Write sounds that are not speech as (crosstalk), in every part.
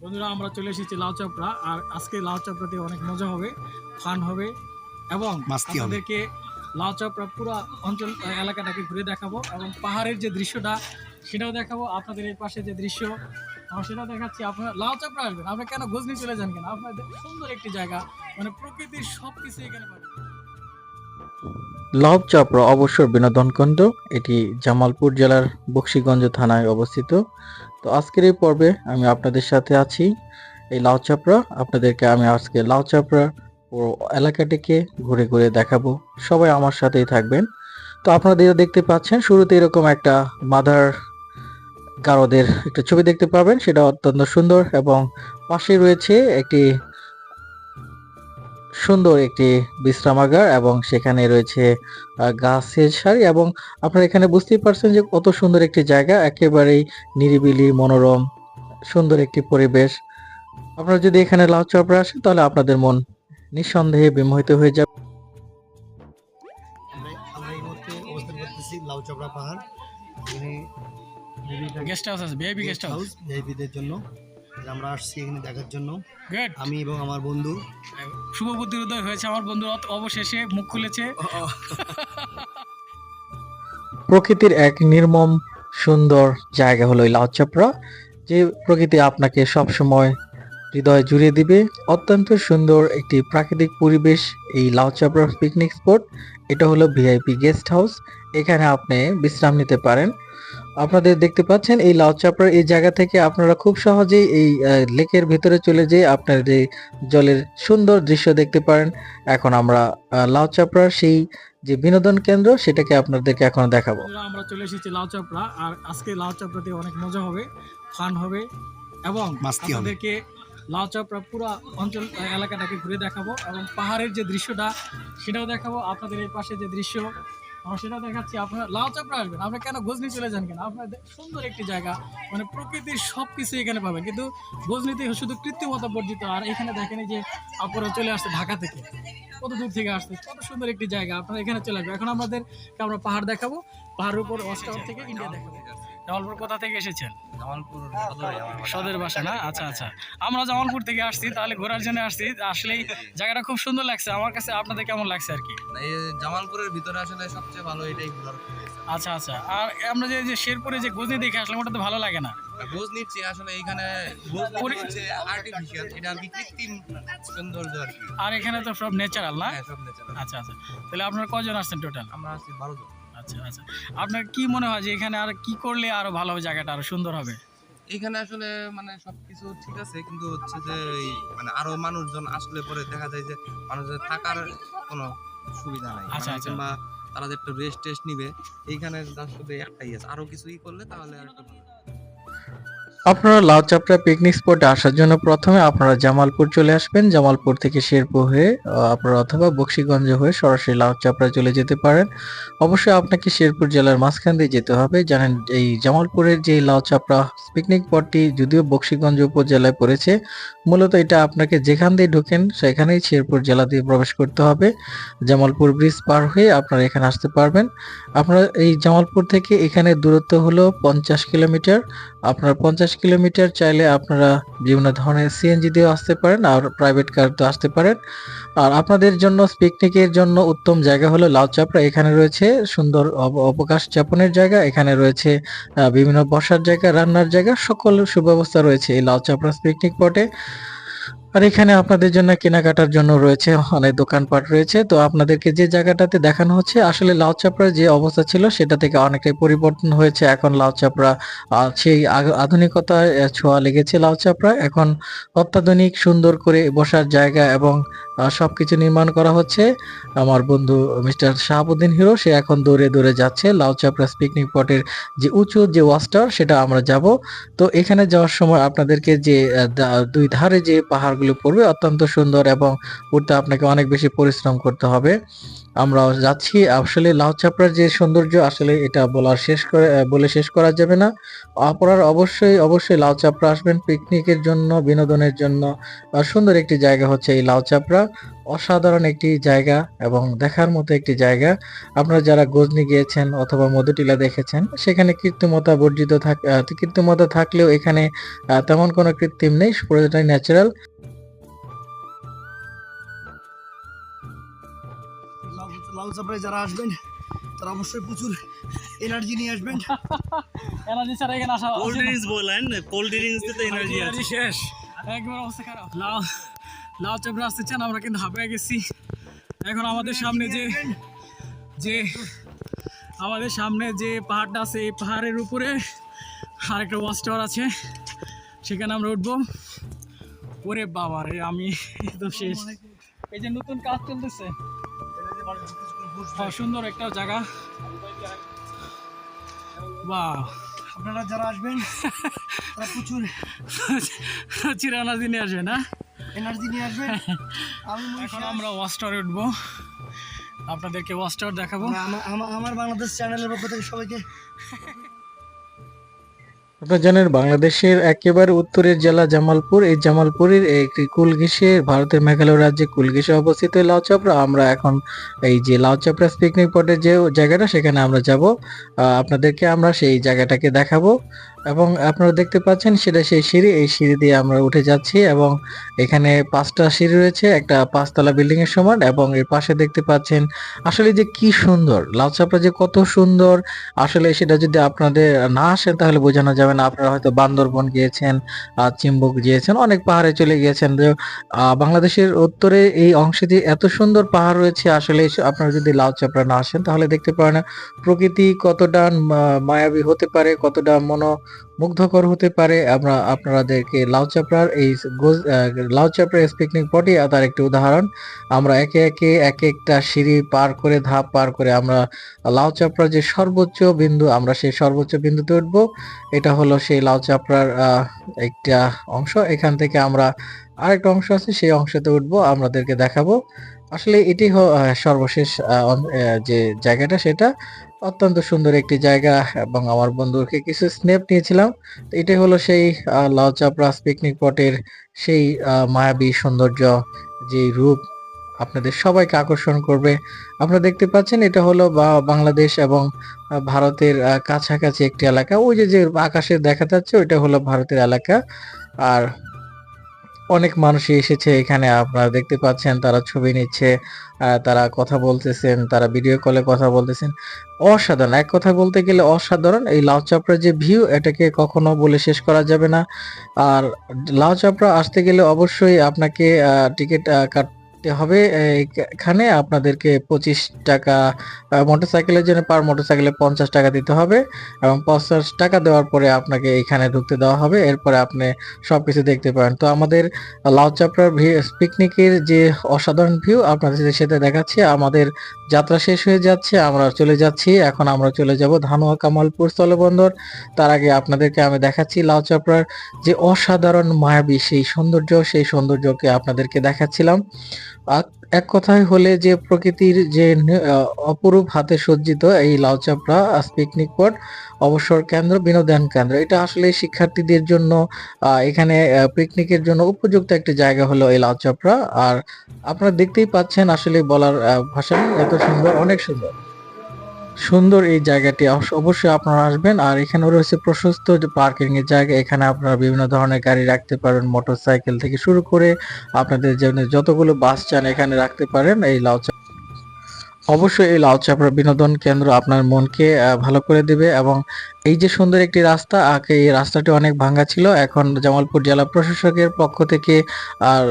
বন্ধুরা আমরা চলে এসেছি লাউ চাপড়া আর আজকে লাউ চাপড়াতে অনেক মজা হবে ফান হবে এবং। আপনাদেরকে লাউ চাপড়া পুরো অঞ্চল এলাকাটাকে ঘুরে দেখাবো এবং পাহাড়ের যে দৃশ্যটা সেটাও দেখাবো। আপনাদের এই পাশে যে দৃশ্য আমরা সেটাও দেখাচ্ছি। আপনারা লাউ চাপড়া আসবেন আপনারা কেন গজনি চলে যান কেন? আপনাদের সুন্দর একটি জায়গা মানে প্রকৃতির সব কিছু এখানে পাবেন। লব চাপড়া অবসর বিনোদন কেন্দ্র, এটি জামালপুর জেলার বক্সিগঞ্জ থানায় অবস্থিত। তো আজকের এই পর্বে আমি আপনাদের সাথে আছি, এই লাউ চাপড়া। আপনাদেরকে আমি আজকে লাউ চাপড়া পুরো এলাকাটিকে ঘুরে ঘুরে দেখাবো। সবাই আমার সাথেই থাকবেন। তো আপনারা দেখতে পাচ্ছেন, শুরুতে এরকম একটা মাদার গারদের একটা ছবি দেখতে পাবেন। সেটা অত্যন্ত সুন্দর এবং পাশে রয়েছে একটি সুন্দর একটি বিশ্রামাগার এবং সেখানে রয়েছে গাছের সারি এবং আপনারা এখানে বুঝতেই পারছেন যে কত সুন্দর একটি জায়গা একেবারেই নিরিবিলি মনোরম সুন্দর একটি পরিবেশ। আপনারা যদি এখানে লাউ চাপড়া আসেন তাহলে আপনাদের মন নিঃসন্দেহে বিমোহিত হয়ে যাবে। আমরা আমরা এই মুহূর্তে অবস্থান করতেছি লাউচপড়া পাহাড়। গেস্ট হাউস আছে ভিআইপি গেস্ট হাউস ভিআইপিদের জন্য। আমরা আসছি এখানে দেখার জন্য। আমি এবং আমার বন্ধু। শুভ বুদ্ধির উদয় হয়েছে আমার বন্ধু অবশেষে মুখ খুলেছে। প্রকৃতির এক নির্মম সুন্দর জায়গা হলো এই লাউ চাপড়া যে প্রকৃতি আপনাকে সবসময় হৃদয় জুড়ে দিবে। অত্যন্ত সুন্দর একটি প্রাকৃতিক পরিবেশ এই লাউ চাপড়া পিকনিক স্পট এটা হলো ভিআইপি গেস্ট হাউস এখানে আপনি বিশ্রাম নিতে পারেন। আপনাদের দেখতে পাচ্ছেন এই লাউ চাপড়ার এই জায়গা থেকে আপনারা খুব সহজেই এই আহ, লেকের ভিতরে চলে যেয়ে আপনার যে জলের সুন্দর দৃশ্য দেখতে পারেন। এখন আমরা আহ, লাউ চাপড়ার সেই যে বিনোদন কেন্দ্র সেটাকে আপনাদেরকে এখন দেখাবো। আমরা চলে এসেছি লাউ চাপড়া আর আজকে লাউ চাপড়াতে অনেক মজা হবে ফান হবে এবং আপনাদেরকে লাউ চাপড়া পুরো অঞ্চল এলাকাটাকে ঘুরে দেখাবো এবং পাহাড়ের যে দৃশ্যটা সেটাও দেখাবো। আপনাদের এই পাশে যে দৃশ্য আমরা সেটা দেখাচ্ছি, আপনারা লাউ চাপড়া আসবেন, আপনারা কেন গজনি চলে যান কেন? আপনার সুন্দর একটি জায়গা মানে প্রকৃতির সব কিছু এখানে পাবেন। কিন্তু গজনিতে শুধু কৃত্রিমতা বর্জিত, আর এখানে দেখেন যে আপনারা চলে আসছে ঢাকা থেকে। কত দূর থেকে আসছে, কত সুন্দর একটি জায়গা, আপনারা এখানে চলে আসবেন। এখন আমাদের আমরা পাহাড় দেখাবো, পাহাড়ের উপর অস্টার থেকে ইন্ডিয়া দেখাবো। জামালপুর কোথা থেকে এসেছেন? জামালপুর সদরে আমার বাসা। না? আচ্ছা আচ্ছা। আমরা জামালপুর থেকে আসছি তাহলে ঘোরার জন্য আসছি। আসলেই জায়গাটা খুব সুন্দর লাগছে। আমার কাছে আপনাদের কেমন লাগছে আর কি? জামালপুরের ভিতরে আসলে সবচেয়ে ভালো এটাই ঘোরার আচ্ছা আচ্ছা। আর আমরা যে যে শেরপুরে যে গজনি দেখে আসলাম ওটা তো ভালো লাগে না। নিচ্ছি আসলে এইখানে বোঝ পরি- আর্টিফিশিয়াল এটা আর কি কৃত্রিম সৌন্দর্য আর কি। আর এখানে তো সব ন্যাচারাল না? হ্যাঁ সব ন্যাচারাল আচ্ছা আচ্ছা। তাহলে আপনারা কজন আসছেন টোটাল আমরা আছি বারো জন। আচ্ছা আচ্ছা। আপনার কি মনে হয় যে এখানে আর কি করলে আরও ভালো হবে জায়গাটা আরও সুন্দর হবে? এখানে আসলে মানে সবকিছু ঠিক আছে কিন্তু হচ্ছে যে এই মানে আরও মানুষজন আসলে পরে দেখা যায় যে মানুষের থাকার কোনো সুবিধা নাই। আচ্ছা, মানে আচ্ছা। কিংবা তারা যে একটু রেস্ট টেস্ট নিবে এইখানে শুধু একটাই আছে। আরও কিছুই করলে তাহলে আর একটা ভালো। আপনারা লাউ চাপড়া পিকনিক স্পটে আসার জন্য প্রথমে আপনারা জামালপুর চলে আসবেন। জামালপুর থেকে শেরপুর হয়ে আপনারা অথবা বক্সিগঞ্জ হয়ে সরাসরি লাউ চাপড়া চলে যেতে পারেন। অবশ্যই আপনাকে শেরপুর জেলার মাঝখান দিয়ে যেতে হবে। জানেন, এই জামালপুরের যে লাউ চাপড়া পিকনিক স্পটটি যদিও বক্সিগঞ্জ উপজেলায় পড়েছে, মূলত এটা আপনাকে যেখান দিয়ে ঢোকেন সেখানেই শেরপুর জেলা দিয়ে প্রবেশ করতে হবে। জামালপুর ব্রিজ পার হয়ে আপনারা এখানে আসতে পারবেন। আপনারা এই জামালপুর থেকে এখানে দূরত্ব হলো পঞ্চাশ কিলোমিটার। আপনার পঞ্চাশ কিলোমিটার চাইলে আপনারা বিভিন্ন ধরনের সিএনজি দিয়ে আসতে পারেন আর প্রাইভেট কার তো আসতে পারেন। আর আপনাদের জন্য পিকনিকের জন্য উত্তম জায়গা হলো লাউ চাপড়া। এখানে রয়েছে সুন্দর অবকাশ যাপনের জায়গা, এখানে রয়েছে বিভিন্ন বসার জায়গা, রান্নার জায়গা, সকল সুব্যবস্থা রয়েছে এই লাউ চাপড়া পিকনিক পটে আর এখানে আপনাদের জন্য কেনাকাটার জন্য রয়েছে অনেক দোকানপাট রয়েছে। তো আপনাদেরকে যে জায়গাটাতে দেখানো হচ্ছে, আসলে লাউ চাপড়ার যে অবস্থা ছিল, সেটা থেকে অনেকটাই পরিবর্তন হয়েছে। এখন লাউ চাপড়া সেই আধুনিকতা ছোঁয়া লেগেছে লাউ চাপড়া। এখন অত্যাধুনিক, সুন্দর করে বসার জায়গা এবং আহ, সবকিছু নির্মাণ করা হচ্ছে। আমার বন্ধু মিস্টার শাহাবুদ্দিন হিরো সে এখন দৌড়ে দৌড়ে যাচ্ছে লাউ চাপড়া পিকনিক স্পটের যে উঁচু যে ওয়াস্টার সেটা আমরা যাব। তো এখানে যাওয়ার সময় আপনাদেরকে যে দুই ধারে যে পাহাড়গুলো পড়বে অত্যন্ত সুন্দর এবং উঠতে আপনাকে অনেক বেশি পরিশ্রম করতে হবে। আমরা যাচ্ছি। আসলে লাউ চাপড়ার যে সৌন্দর্য আসলে এটা বলার শেষ করে বলে শেষ করা যাবে না। আপনারা অবশ্যই অবশ্যই লাউ চাপড়া আসবেন পিকনিকের জন্য বিনোদনের জন্য। সুন্দর একটি জায়গা হচ্ছে এই লাউ চাপড়া অসাধারণ একটি জায়গা এবং দেখার মতো একটি জায়গা। আপনারা যারা গজনি গিয়েছেন অথবা মধুটিলা দেখেছেন সেখানে কৃত্রিমতা বর্জিত থাক কৃত্রিমতা থাকলেও এখানে তেমন কোনো কৃত্রিম নেই পুরোটাই ন্যাচারাল লাউ লাউ চাপড়ায় যারা আসবেন তারা অবশ্যই প্রচুর এনার্জি নিয়ে আসবেন। এনার্জি ছাড়া এখানে আসা কোল্ড ড্রিঙ্কস বলেন কোল্ড ড্রিঙ্কস তো এনার্জি আছে। শেষ। একবার অবস্থা খারাপ। লাউ লাউ চাপড়া আসতে চান আমরা কিন্তু হাঁপিয়ে গেছি। এখন আমাদের সামনে যে যে আমাদের সামনে যে পাহাড়টা আছে এই পাহাড়ের উপরে আর একটা ওয়াচ টাওয়ার আছে। সেখানে আমরা উঠবো। ওরে বাবা রে আমি তো শেষ। এই যে নতুন কাজ চলতেছে। হ্যাঁ, সুন্দর একটা জায়গা। বাহ আপনারা যারা আসবেন প্রচুর (laughs) চিরানা দিনে নিয়ে আসবে না? এনার্জি নিয়ে আসবেন। (laughs) আমি এখন আমরা ওয়াচ টাওয়ারে উঠবো। আপনাদেরকে ওয়াচ টাওয়ার দেখাবো। আমার- বাংলাদেশ চ্যানেলের পক্ষ থেকে সবাইকে আপনারা জানেন বাংলাদেশের একেবারে উত্তরের জেলা জামালপুর। এই জামালপুরের একটি কুলঘিসে ভারতের মেঘালয় রাজ্যে কুলঘিসে অবস্থিত এই লাউচাপড়া আমরা এখন এই যে লাউচাপড়া পিকনিক স্পটের যে জায়গাটা সেখানে আমরা যাব। আপনাদেরকে আমরা সেই জায়গাটাকে দেখাবো। এবং আপনারা দেখতে পাচ্ছেন সেটা সেই সিঁড়ি এই সিঁড়ি দিয়ে আমরা উঠে যাচ্ছি এবং এখানে পাঁচটা সিঁড়ি রয়েছে একটা পাঁচতলা বিল্ডিং এর সমান এবং এর পাশে দেখতে পাচ্ছেন আসলে যে কি সুন্দর লাউচাপড়া যে কত সুন্দর আসলে সেটা যদি আপনাদের না আসেন তাহলে বোঝানো যাবে না আপনারা হয়তো বান্দরবন গিয়েছেন আহ, চিম্বুক গিয়েছেন অনেক পাহাড়ে চলে গিয়েছেন বাংলাদেশের উত্তরে এই অংশে যে এত সুন্দর পাহাড় রয়েছে আসলে আপনারা যদি লাউ চাপড়া না আসেন তাহলে দেখতে পারেন প্রকৃতি কতটা মায়াবী হতে পারে কতটা মন মুগ্ধকর হতে পারে। আমরা আপনাদেরকে লাউ চাপড়ার এই গোজ- আহ, লাউ চাপড়া পিকনিক পটই তার একটি উদাহরণ। আমরা একে একে এক একটা সিঁড়ি পার করে ধাপ পার করে আমরা লাউ চাপড়ার যে সর্বোচ্চ বিন্দু আমরা সেই সর্বোচ্চ বিন্দুতে উঠব। এটা হলো সেই লাউ চাপড়ার আহ, একটা অংশ। এখান থেকে আমরা আরেকটা অংশ আছে সেই অংশতে উঠবো। আপনাদেরকে দেখাবো। আসলে এটি সর্বশেষ যে জায়গাটা সেটা অত্যন্ত সুন্দর একটি জায়গা এবং আমার বন্ধুকে কিছু স্নেপ নিয়েছিলাম। তো এটাই হলো সেই আহ, লাউ চাপড়া পিকনিক পটের সেই মায়াবী সৌন্দর্য যে রূপ আপনাদের সবাইকে আকর্ষণ করবে। আপনারা দেখতে পাচ্ছেন এটা হলো বাংলাদেশ এবং ভারতের কাছাকাছি একটি এলাকা। ওই যে যে আকাশে দেখা যাচ্ছে ওইটা হলো ভারতের এলাকা। আর অনেক মানুষই এসেছে এখানে, আপনারা দেখতে পাচ্ছেন, তারা ছবি নিচ্ছে তারা কথা বলতেছেন, তারা ভিডিও কলে কথা বলতেছেন। অসাধারণ, এক কথা বলতে গেলে অসাধারণ, এই লাউ চাপড়ার যে ভিউ এটাকে কখনো বলে শেষ করা যাবে না। আর লাউ চাপড়া আসতে গেলে অবশ্যই আপনাকে টিকিট কাটতে হবে। এখানে আপনাদেরকে পঁচিশ টাকা মোটরসাইকেলের জন্য পার মোটরসাইকেলে পঞ্চাশ টাকা দিতে হবে এবং পঞ্চাশ টাকা দেওয়ার পরে আপনাকে এখানে ঢুকতে দেওয়া হবে। এরপরে আপনি সব কিছু দেখতে পাবেন তো আমাদের লাউচাপড়ার পিকনিকের যে অসাধারণ ভিউ আপনাদের সাথে দেখাচ্ছি, আমাদের যাত্রা শেষ হয়ে যাচ্ছে, আমরা চলে যাচ্ছি। এখন আমরা চলে যাব ধানুয়া কামালপুর স্থলবন্দর। তার আগে আপনাদেরকে আমি দেখাচ্ছি লাউ চাপড়ার যে অসাধারণ মায়াবী সেই সৌন্দর্য, সেই সৌন্দর্যকে আপনাদেরকে দেখাচ্ছিলাম। এক কথায় হলে যে প্রকৃতির যে অপরূপ হাতে সজ্জিত এই লাউ চাপড়া পিকনিক পট অবসর কেন্দ্র, বিনোদন কেন্দ্র। এটা আসলে শিক্ষার্থীদের জন্য এখানে পিকনিকের জন্য উপযুক্ত একটি জায়গা হলো এই লাউ চাপড়া। আর আপনারা দেখতেই পাচ্ছেন আসলে বলার ভাষা এত সুন্দর, অনেক সুন্দর। সুন্দর এই জায়গাটি অবশ্য- অবশ্যই আপনারা আসবেন। আর এখানে রয়েছে প্রশস্ত পার্কিং এর জায়গা। এখানে আপনারা বিভিন্ন ধরনের গাড়ি রাখতে পারেন মোটরসাইকেল থেকে শুরু করে আপনাদের জন্য যতগুলো বাস চান এখানে রাখতে পারেন, এই লাউচা অবশ্যই এই লাউচাপড়া বিনোদন কেন্দ্র আপনার মনকে ভালো করে দেবে এবং এই যে সুন্দর একটি রাস্তা আগে এই রাস্তাটি অনেক ভাঙ্গা ছিল। এখন জামালপুর জেলা প্রশাসকের পক্ষ থেকে আর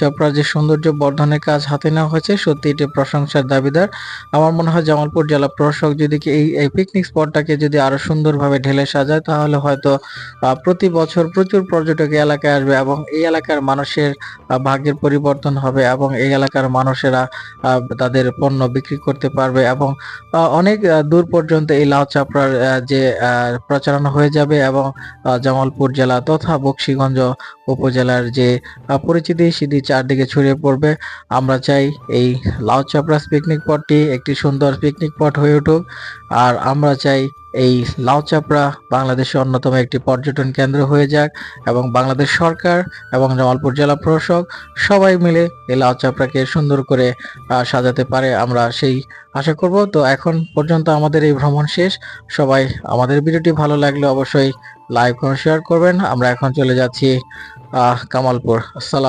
চাপড়ার যে সৌন্দর্য বর্ধনের কাজ হাতে নেওয়া হয়েছে, সত্যি এটি প্রশংসার দাবিদার। আমার মনে হয় জামালপুর জেলা প্রশাসক যদি এই এই পিকনিক স্পটটাকে যদি আরও সুন্দরভাবে ঢেলে সাজায়, তাহলে হয়তো প্রতি বছর প্রচুর পর্যটক এলাকায় আসবে এবং এই এলাকার মানুষের ভাগ্যের পরিবর্তন হবে এবং এই এলাকার মানুষেরা তাদের পণ্য বিক্রি করতে পারবে এবং অনেক দূর পর্যন্ত এই লাউ চাপড়ার যে প্রচারণা হয়ে যাবে এবং জামালপুর জেলা তথা বক্সিগঞ্জ উপজেলার যে পরিচিতি সেটি চারদিকে ছড়িয়ে পড়বে। আমরা চাই এই লাউ চাপড়াস পিকনিক পটটি একটি সুন্দর পিকনিক পট হয়ে উঠুক। আর আমরা চাই এই লাউচাপড়া বাংলাদেশের অন্যতম একটি পর্যটন কেন্দ্র হয়ে যাক এবং বাংলাদেশ সরকার এবং জামালপুর জেলা প্রশাসক সবাই মিলে এই লাউচাপড়াকে সুন্দর করে সাজাতে পারে আমরা সেই আশা করব। তো এখন পর্যন্ত আমাদের এই ভ্রমণ শেষ। সবাই আমাদের ভিডিওটি ভালো লাগলে অবশ্যই লাইক শেয়ার করবেন। আমরা এখন চলে যাচ্ছি কামালপুর। আসসালাম।